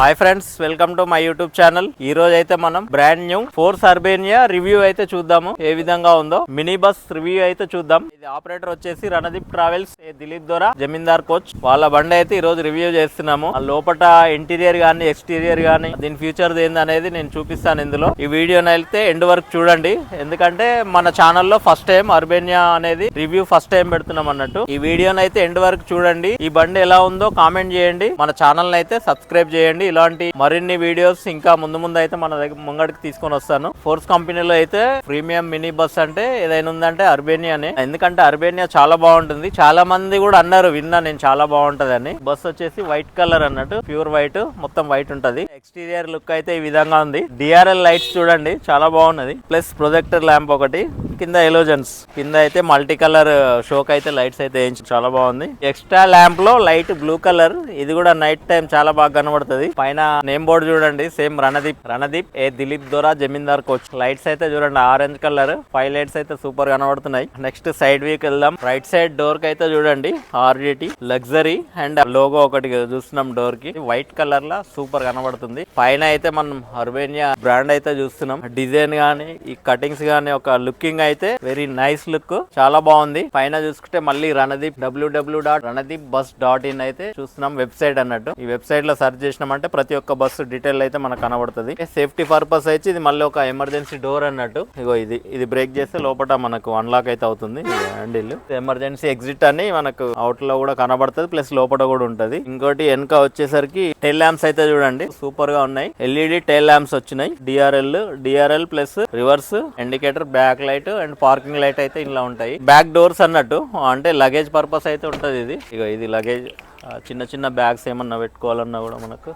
Hi friends welcome to my YouTube channel ఈ రోజు అయితే మనం brand new Force Urbania review అయితే చూద్దాము. ఏ విధంగా ఉందో? మినీ బస్ రివ్యూ అయితే చూద్దాం. ఇది ఆపరేటర్ వచ్చేసి రణదీప్ ట్రావెల్స్ దిలీప్ ద్వారా జమీందార్ కోచ్ వాళ్ళ బండి అయితే ఈ రోజు రివ్యూ చేస్తున్నాము. ఆ లోపల ఇంటీరియర్ గానీ ఎక్స్టీరియర్ గానీ దీని ఫ్యూచర్ ఏంది అనేది నేను చూపిస్తాను ఇందులో. ఈ వీడియోని అయితే ఎండ్ వరకు చూడండి. ఎందుకంటే మన ఛానల్లో ఫస్ట్ టైం అర్బేనియా అనేది రివ్యూ ఫస్ట్ టైం పెడుతున్నాం అన్నట్టు. ఈ వీడియోని అయితే ఎండ్ వరకు చూడండి. ఈ బండి ఎలా ఉందో కామెంట్ చేయండి. మన ఛానల్ అయితే సబ్స్క్రైబ్ చేయండి. ఇలాంటి మరిన్ని వీడియోస్ ఇంకా ముందు ముందు అయితే మన దగ్గర ముంగడికి తీసుకొని వస్తాను. ఫోర్స్ కంపెనీలో అయితే ప్రీమియం మినీ బస్ అంటే ఏదైనా ఉందంటే అర్బేనియానే ఎందుకంటే అర్బేనియా చాలా బాగుంటుంది. చాలా మంది కూడా అన్నారు విన్నా నేను చాలా బాగుంటది అని బస్ వచ్చేసి వైట్ కలర్ అన్నట్టు ప్యూర్ వైట్ మొత్తం వైట్ ఉంటది. ఎక్స్టీరియర్ లుక్ అయితే ఈ విధంగా ఉంది. డిఆర్ఎల్ లైట్స్ చూడండి చాలా బాగున్నది. ప్లస్ ప్రొజెక్టర్ ల్యాంప్ ఒకటి. కింద ఎలోజన్స్. కింద అయితే మల్టీ కలర్ షోక్ అయితే లైట్స్ అయితే వేయించు చాలా బాగుంది. ఎక్స్ట్రా ల్యాంప్లో లైట్ బ్లూ కలర్. ఇది కూడా నైట్ టైం చాలా బాగా కనబడుతుంది. పైన నేమ్ బోర్డు చూడండి. సేమ్ రణదీప్. రణదీప్ ఏ దిలీప్ దోరా జమీందార్ కోచ్. లైట్స్ అయితే చూడండి. Orange colour. ఫైవ్ లైట్స్ అయితే సూపర్ కనబడుతున్నాయి. నెక్స్ట్ సైడ్ వీక్ వెళ్దాం. రైట్ సైడ్ డోర్కి అయితే చూడండి. ఆర్డిటి లగ్జరీ అండ్ లోగో ఒకటి చూస్తున్నాం డోర్కి. వైట్ కలర్ లా సూపర్ కనబడుతుంది. పైన అయితే మనం అర్బేనియా బ్రాండ్ అయితే చూస్తున్నాం. డిజైన్ గానీ ఈ కటింగ్స్ గానీ ఒక లుకింగ్ అయితే వెరీ నైస్ లుక్ చాలా బాగుంది. పైన చూసుకుంటే మళ్ళీ Randeep WW dot Randeep bus dot in అయితే చూస్తున్నాం వెబ్సైట్ అన్నట్టు. ఈ వెబ్సైట్లో సర్చ్ చేసినామంటే ప్రతి ఒక్క బస్సు డీటెయిల్ అయితే మనకు కనబడుతుంది. సేఫ్టీ పర్పస్ అయితే ఇది మళ్ళీ ఒక ఎమర్జెన్సీ డోర్ అన్నట్టు. ఇగో ఇది ఇది బ్రేక్ చేస్తే లోపల మనకు అన్లాక్ అయితే అవుతుంది. హ్యాండిల్ ఎమర్జెన్సీ ఎగ్జిట్ అని మనకు అవుట్లో కూడా కనబడుతుంది. ప్లస్ లోపల కూడా ఉంటది. ఇంకోటి వెనక వచ్చేసరికి టెల్ ల్యాంప్స్ అయితే చూడండి. సూపర్గా ఉన్నాయి. ఎల్ఈడి టెల్ ల్యాంప్స్ వచ్చినాయి. DRL DRL plus reverse indicator back light and parking light అయితే ఇలా ఉంటాయి. బ్యాక్ డోర్స్ అన్నట్టు అంటే లగేజ్ పర్పస్ అయితే ఉంటుంది ఇది. ఇక ఇది లగేజ్ చిన్న చిన్న బ్యాగ్స్ ఏమన్నా పెట్టుకోవాలన్నా కూడా మనకు.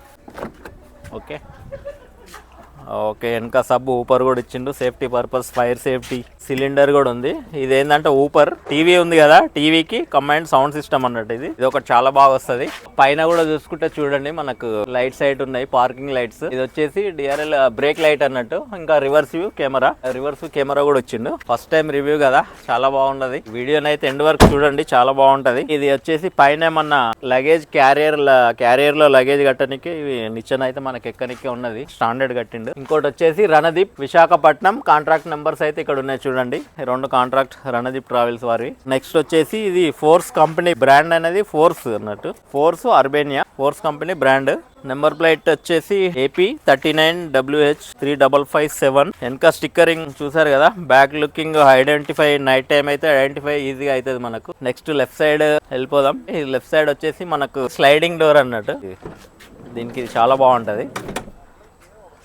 ఓకే ఓకే వెనక సబ్ ఊపర్ కూడా ఇచ్చిండు. Safety purpose fire safety cylinder కూడా ఉంది. ఇది ఏంటంటే ఊపర్. టీవీ ఉంది కదా టీవీకి కమాండ్ సౌండ్ సిస్టమ్ అన్నట్టు ఇది. ఇది ఒకటి చాలా బాగా వస్తుంది. పైన కూడా చూసుకుంటే చూడండి మనకు లైట్ సైట్ ఉన్నాయి పార్కింగ్ లైట్స్. ఇది వచ్చేసి డిఆర్ఎల్ బ్రేక్ లైట్ అన్నట్టు. ఇంకా reverse view camera. Reverse camera కూడా వచ్చిండు. ఫస్ట్ టైం రివ్యూ కదా చాలా బాగున్నది వీడియో అయితే ఎండ్ వరకు చూడండి చాలా బాగుంటది. ఇది వచ్చేసి పైన ఏమన్నా లగేజ్ క్యారియర్ క్యారియర్లో లగేజ్ కట్టడానికి ఇవి నిచ్చెన అయితే మనకి ఎక్కడికి ఉన్నది. స్టాండర్డ్ కట్టిండు. ఇంకోటి వచ్చేసి రణదీప్ విశాఖపట్నం. కాంట్రాక్ట్ నెంబర్స్ అయితే ఇక్కడ ఉన్నాయి చూడండి. రెండు కాంట్రాక్ట్ రణదీప్ ట్రావెల్స్ వారి నెక్స్ట్ వచ్చేసి ఇది ఫోర్స్ కంపెనీ బ్రాండ్ అనేది ఫోర్స్ అన్నట్టు. Force Urbania Force company brand number plate వచ్చేసి AP thirty nine WH three double five seven వెనక స్టిక్కరింగ్ చూసారు కదా? Back looking identify night time అయితే ఐడెంటిఫై ఈజీగా అవుతుంది మనకు. నెక్స్ట్ లెఫ్ట్ సైడ్ వెళ్ళిపోదాం. ఈ లెఫ్ట్ సైడ్ వచ్చేసి మనకు స్లైడింగ్ డోర్ అన్నట్టు. దీనికి చాలా బాగుంటది.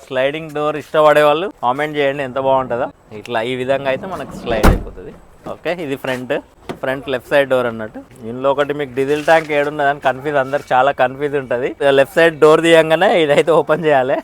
స్లైడింగ్ డోర్ ఇష్టపడే వాళ్ళు కామెంట్ చేయండి ఎంత బాగుంటుందో. ఇట్లా ఈ విధంగా అయితే మనకు స్లైడ్ అయిపోతుంది. ఓకే ఇది front front left side door అన్నట్టు. ఇందులో ఒకటి మీకు డీజిల్ ట్యాంక్ ఏడున్నదని కన్ఫ్యూజ్ అందరు చాలా కన్ఫ్యూజ్ ఉంటుంది. లెఫ్ట్ సైడ్ డోర్ తీయంగానే ఇదైతే ఓపెన్ చేయాలి.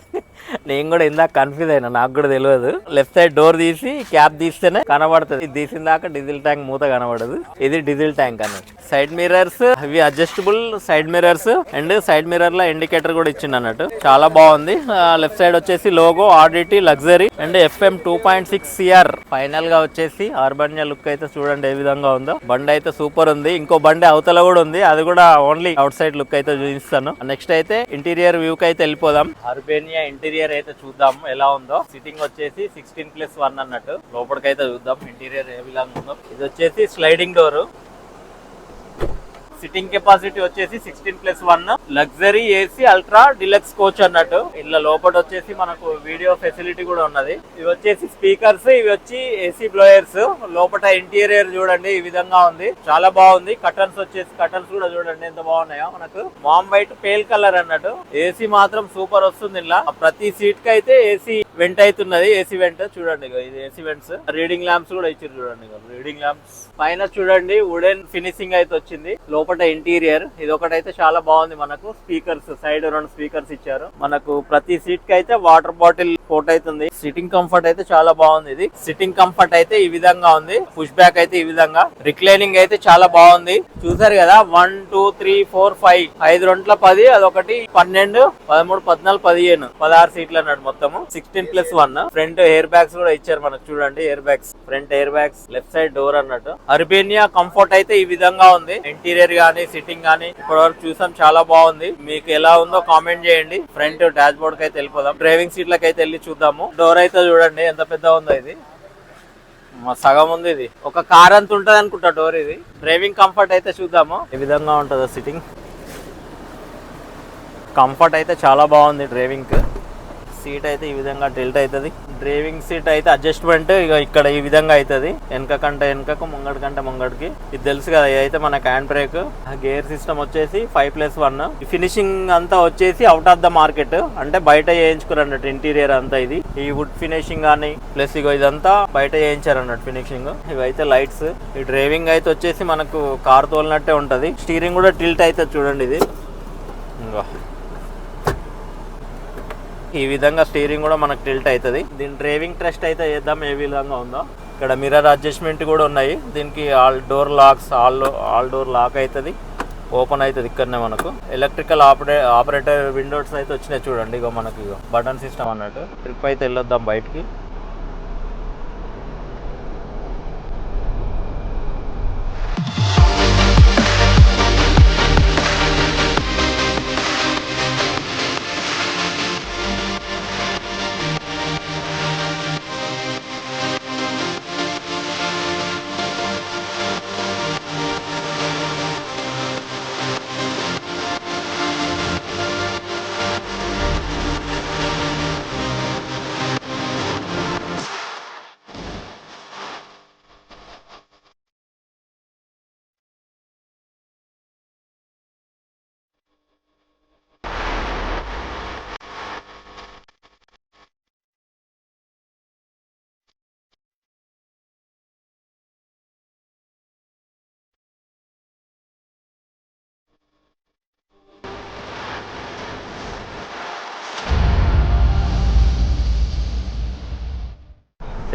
నేను కూడా ఇందాక కన్ఫ్యూజ్ అయినా నాకు కూడా తెలియదు. లెఫ్ట్ సైడ్ డోర్ తీసి క్యాప్ తీస్తేనే కనబడుతుంది. ఇది తీసిన దాకా డీజిల్ ట్యాంక్ మూత కనబడదు. ఇది డీజిల్ ట్యాంక్ అన్నట్టు సైడ్ మిర్రర్స్ అవి adjustable side mirrors and side మిర్రర్లో ఇండికేటర్ కూడా ఇచ్చింది అన్నట్టు. చాలా బాగుంది. లెఫ్ట్ సైడ్ వచ్చేసి logo ఆడిటీ luxury and FM two point six CR ఫైనల్గా వచ్చేసి ఆర్బన్య లుక్ అయితే చూడండి ఏ విధంగా ఉందో. బండి అయితే సూపర్ ఉంది. ఇంకో బండి అవతల కూడా ఉంది. అది కూడా ఓన్లీ అవుట్ సైడ్ లుక్ అయితే చూపిస్తాను. నెక్స్ట్ అయితే ఇంటీరియర్ వ్యూ కి అయితే వెళ్ళిపోదాం. ఆర్బేనియా ఇంటీరియర్ అయితే చూద్దాం ఎలా ఉందో. సిట్టింగ్ వచ్చేసి సిక్స్టీన్ ప్లస్ వన్ అన్నట్టు. లోపలికైతే చూద్దాం ఇంటీరియర్ ఏ విధంగా ఉందో. ఇది వచ్చేసి స్లైడింగ్ డోర్ సిట్టింగ్ కెపాసిటీ వచ్చేసి sixteen plus one. Luxury AC ultra deluxe coach అన్నట్టు. ఇలా లోపల వచ్చేసి మనకు వీడియో ఫెసిలిటీ కూడా ఉన్నది. ఇవి వచ్చేసి స్పీకర్స్ ఇవి వచ్చి ఏసీ బ్లోయర్స్. లోపల ఇంటీరియర్ చూడండి ఈ విధంగా ఉంది. చాలా బాగుంది. కటన్స్ వచ్చేసి కటన్స్ కూడా చూడండి ఎంత బాగున్నాయో మనకు. మామ్ వైట్ పేల్ కలర్ అన్నట్టు. ఏసీ మాత్రం సూపర్ వస్తుంది ఇలా. ప్రతి సీట్కి అయితే ఏసీ వెంట్ అవుతున్నది. ఏసీ వెంట్ చూడండి ఇది ఏసీ వెంట్స్ రీడింగ్ ల్యాంప్స్ కూడా ఇచ్చారు చూడండి రీడింగ్ ల్యాంప్స్. పైన చూడండి వుడెన్ ఫినిషింగ్ అయితే వచ్చింది. లోపల ఇంటీరియర్. ఇది ఒకటైతే చాలా బాగుంది మనకు. స్పీకర్స్ సైడ్ రెండు స్పీకర్స్ ఇచ్చారు. మనకు ప్రతి సీట్కి అయితే వాటర్ బాటిల్ కోట్ అవుతుంది సిట్టింగ్ కంఫర్ట్ అయితే చాలా బాగుంది ఇది. సిట్టింగ్ కంఫర్ట్ అయితే ఈ విధంగా ఉంది. పుష్ బ్యాక్ అయితే ఈ విధంగా. రిక్లైనింగ్ అయితే చాలా బాగుంది. చూసారు కదా? One two three four five ఐదు రెంట్ల పది అదొకటి పన్నెండు పదమూడు పద్నాలుగు పదిహేను. పదహారు సీట్లు అన్నాడు మొత్తము. Sixteen plus one front air bags కూడా ఇచ్చారు మనకు. చూడండి air bags front air bags left side door అన్నట్టు. అర్బేనియా కంఫర్ట్ అయితే ఈ విధంగా ఉంది. ఇంటీరియర్ గానీ సిట్టింగ్ గానీ ఇప్పటి వరకు చూసాం. చాలా బాగుంది. మీకు ఎలా ఉందో కామెంట్ చేయండి. ఫ్రంట్ డాష్ బోర్డ్కి అయితే వెళ్ళిపోదాం. డ్రైవింగ్ సీట్లకి అయితే వెళ్ళి చూద్దాము. డోర్ అయితే చూడండి ఎంత పెద్ద ఉందో ఇది. మా సగం ఉంది ఇది. ఒక కార్ అంత ఉంటుంది అనుకుంటా డోర్ ఇది. డ్రైవింగ్ కంఫర్ట్ అయితే చూద్దాము. ఏ విధంగా ఉంటుందో సిట్టింగ్ కంఫర్ట్ అయితే చాలా బాగుంది డ్రైవింగ్కి. సీట్ అయితే ఈ విధంగా టిల్ట్ అవుతుంది. డ్రైవింగ్ సీట్ అయితే అడ్జస్ట్మెంట్ ఇక ఇక్కడ ఈ విధంగా అవుతుంది. వెనక కంటే వెనకకు ముంగడి కంటే ముంగడికి. ఇది తెలుసు కదా అయితే మనకి హ్యాండ్ బ్రేక్ గేర్ సిస్టమ్ వచ్చేసి ఫైవ్ ప్లస్ వన్ ఫినిషింగ్ అంతా వచ్చేసి అవుట్ ఆఫ్ ద మార్కెట్ అంటే బయట చేయించుకున్నారు అన్నట్టు ఇంటీరియర్ అంతా ఇది. ఈ వుడ్ ఫినిషింగ్ కానీ ప్లస్ ఇగో ఇదంతా బయట చేయించారు అన్నట్టు ఫినిషింగ్ ఇవైతే లైట్స్ ఈ డ్రైవింగ్ అయితే వచ్చేసి మనకు కార్ తోలినట్టే ఉంటది. స్టీరింగ్ కూడా టిల్ట్ అవుతుంది చూడండి ఇది. ఇంకా ఈ విధంగా స్టీరింగ్ కూడా మనకు టిల్ట్ అవుతుంది. దీని డ్రైవింగ్ టెస్ట్ అయితే చేద్దాం ఏ విధంగా ఉందో. ఇక్కడ మిర్రర్ అడ్జస్ట్మెంట్ కూడా ఉన్నాయి. దీనికి all door locks all all door lock అవుతుంది. ఓపెన్ అవుతుంది ఇక్కడనే మనకు. ఎలక్ట్రికల్ ఆపరే ఆపరేటర్ విండోస్ అయితే వచ్చినాయి చూడండి. ఇగో మనకి ఇగో బటన్ సిస్టమ్ అన్నట్టు. ట్రిప్ అయితే వెళ్ళొద్దాం బయటికి.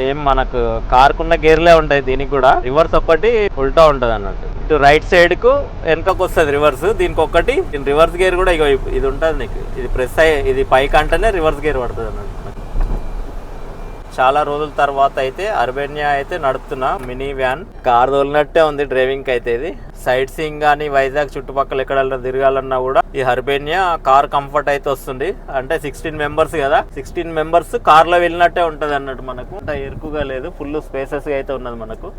సేమ్ మనకు కార్కున్న గేర్లే ఉంటాయి దీనికి కూడా. రివర్స్ ఒకటి ఉల్టా ఉంటుంది అన్నట్టు. ఇటు రైట్ సైడ్కు వెనకకు వస్తుంది రివర్స్ దీనికి ఒక్కటి దీని రివర్స్ గేర్ కూడా ఇగో ఇది ఉంటుంది నీకు. ఇది ప్రెస్ అయ్యి ఇది పైకి అంటేనే రివర్స్ గేర్ పడుతుంది అన్నట్టు. చాలా రోజుల తర్వాత అయితే అర్బేనియా అయితే నడుపుతున్నా మినీ వ్యాన్. కార్ తోలినట్టే ఉంది డ్రైవింగ్ అయితే ఇది. సైట్ సీయింగ్ కానీ వైజాగ్ చుట్టుపక్కల ఎక్కడ తిరగాలన్నా కూడా ఈ హర్బేనియా కార్ కంఫర్ట్ అయితే వస్తుంది. అంటే సిక్స్టీన్ మెంబర్స్ కదా. సిక్స్టీన్ మెంబర్స్ కార్లో వెళ్ళినట్టే ఉంటది అన్నట్టు మనకు. అంటే ఎరుకుగా లేదు. ఫుల్ స్పేసెస్గా అయితే ఉన్నది మనకు.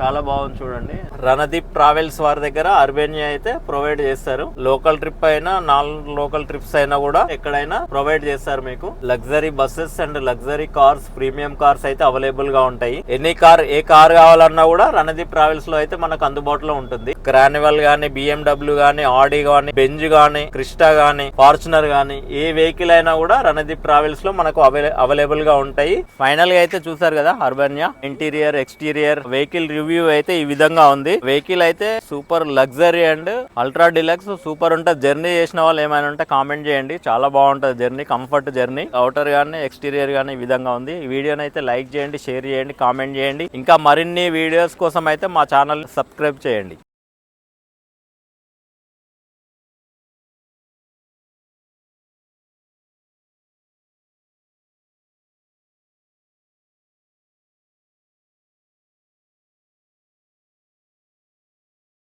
చాలా బాగుంది చూడండి. రణదీప్ ట్రావెల్స్ వారి దగ్గర అర్బేనియా అయితే ప్రొవైడ్ చేస్తారు. లోకల్ ట్రిప్ అయినా నాన్ లోకల్ ట్రిప్స్ అయినా కూడా ఎక్కడైనా ప్రొవైడ్ చేస్తారు మీకు. Luxury buses and luxury cars premium cars అయితే అవైలబుల్గా ఉంటాయి. ఎనీ కార్ ఏ కార్ కావాలన్నా కూడా రణదీప్ ట్రావెల్స్లో అయితే మనకు అందుబాటులో ఉంటుంది. క్రానివల్ గానీ బిఎండబ్ల్యూ గానీ ఆడి గానీ బెంజ్ గానీ క్రిస్టా గానీ ఫార్చునర్ గానీ ఏ వెహికల్ అయినా కూడా రణదీప్ ట్రావెల్స్లో మనకు అవైలబుల్గా ఉంటాయి. ఫైనల్గా అయితే చూసారు కదా Urbania. Interior exterior vehicle review అయితే ఈ విధంగా ఉంది. వెహికల్ అయితే super luxury and ultra deluxe super ఉంటుంది. జర్నీ చేసిన వాళ్ళు ఏమైనా ఉంటే కామెంట్ చేయండి. చాలా బాగుంటుంది జర్నీ కంఫర్ట్ జర్నీ. అవుటర్ గానీ ఎక్స్టీరియర్ గానీ ఈ విధంగా ఉంది. ఈ వీడియోని అయితే లైక్ చేయండి షేర్ చేయండి కామెంట్ చేయండి. ఇంకా మరిన్ని వీడియోస్ కోసం అయితే మా ఛానల్ సబ్స్క్రైబ్ చేయండి.